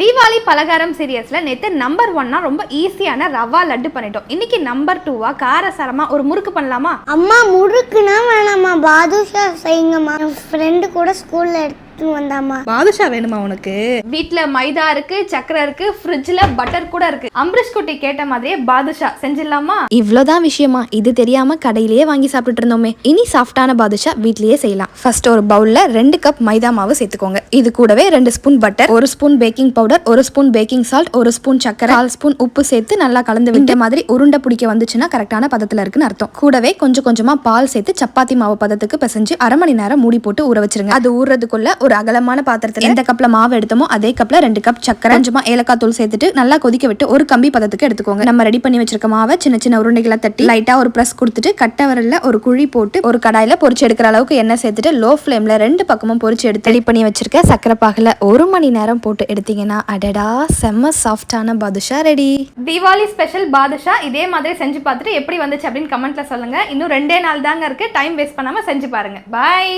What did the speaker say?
தீபாவளி பலகாரம் சீரியஸ்ல நேத்து நம்பர் ஒன்னா ரொம்ப ஈஸியான ரவா லட்டு பண்ணிட்டோம். இன்னைக்கு நம்பர் டூவா காரசாரமா ஒரு முறுக்கு பண்ணலாமா? அம்மா முறுக்குனா வேணாமா பாதுஷா செய்யுங்கம்மா. என் ஃப்ரெண்டு கூட ஸ்கூல்ல எடுத்து வந்தாம்மா. பாதுஷா வேணுமா உனக்கு? வீட்ல மைதா இருக்கு சக்கரை இருக்கு ஃப்ரிட்ஜ்ல பட்டர் கூட இருக்கு. அம்பரிஷ் குட்டி கேட்ட மாதிரியே பாதுஷா செஞ்சிடலாமா? இவ்வளோதான் விஷயமா. இது தெரியாம கடையிலேயே வாங்கி சாப்பிட்டுட்டு இருந்தோமே. இனி சாஃப்டான பாதுஷா வீட்லயே செய்யலாம். ஃபர்ஸ்ட் ஒரு பவுல்ல ரெண்டு கப் மைதா மாவு சேர்த்துக்கோங்க. இது கூடவே ரெண்டு ஸ்பூன் பட்டர் ஒரு ஸ்பூன் பேக்கிங் பவுடர் ஒரு ஸ்பூன் பேக்கிங் சால்ட் ஒரு ஸ்பூன் சக்கரை கால் ஸ்பூன் உப்பு சேர்த்து நல்லா கலந்து விட்ட மாதிரி உருண்டை பிடிக்க வந்துச்சுன்னா கரெக்டான பதத்துல இருக்குன்னு அர்த்தம். கூடவே கொஞ்சம் கொஞ்சமா பால் சேர்த்து சப்பாத்தி மாவு பதத்துக்கு பிசைஞ்சு அரை மணி நேரம் மூடி போட்டு ஊற வச்சிருங்க. அது ஊறதுக்குள்ள ஒரு அகலமான பாத்திரத்துல எந்த கப்ல மாவு எடுத்தோமோ அதே கப்ல ரெண்டு கப் சக்கரை கொஞ்சமா ஏலக்காய் தூள் சேர்த்துட்டு நல்லா கொதிக்க விட்டு ஒரு கம்பி பதத்துக்கு எடுத்துக்கோங்க. நம்ம ரெடி பண்ணி வச்சிருக்க மாவை சின்ன சின்ன உருண்டைகளை தட்டி லைட்டா ஒரு பிரஸ் கொடுத்துட்டு கட்டை வரல ஒரு குழி போட்டு ஒரு கடாயில பொறிச்சு எடுக்கிற அளவுக்கு எண்ணெய் சேர்த்துட்டு லோ ஃப்ளேம்ல ரெண்டு பக்கமும் பொறிச்சு எடுத்து ரெடி பண்ணி வச்சிருக்க சக்கரை பாகில் ஒரு மணி நேரம் போட்டு எடுத்தீங்கன்னா அடடா செம்ம சாஃப்டான பாதுஷா ரெடி தீபாவளி ஸ்பெஷல் பாதுஷா இதே மாதிரி செஞ்சு பார்த்துட்டு எப்படி வந்துச்சு அப்படின்னு கமெண்ட்ல சொல்லுங்க. இன்னும் ரெண்டே நாள் தாங்க இருக்கு. டைம் வேஸ்ட் பண்ணாம செஞ்சு பாருங்க. பாய்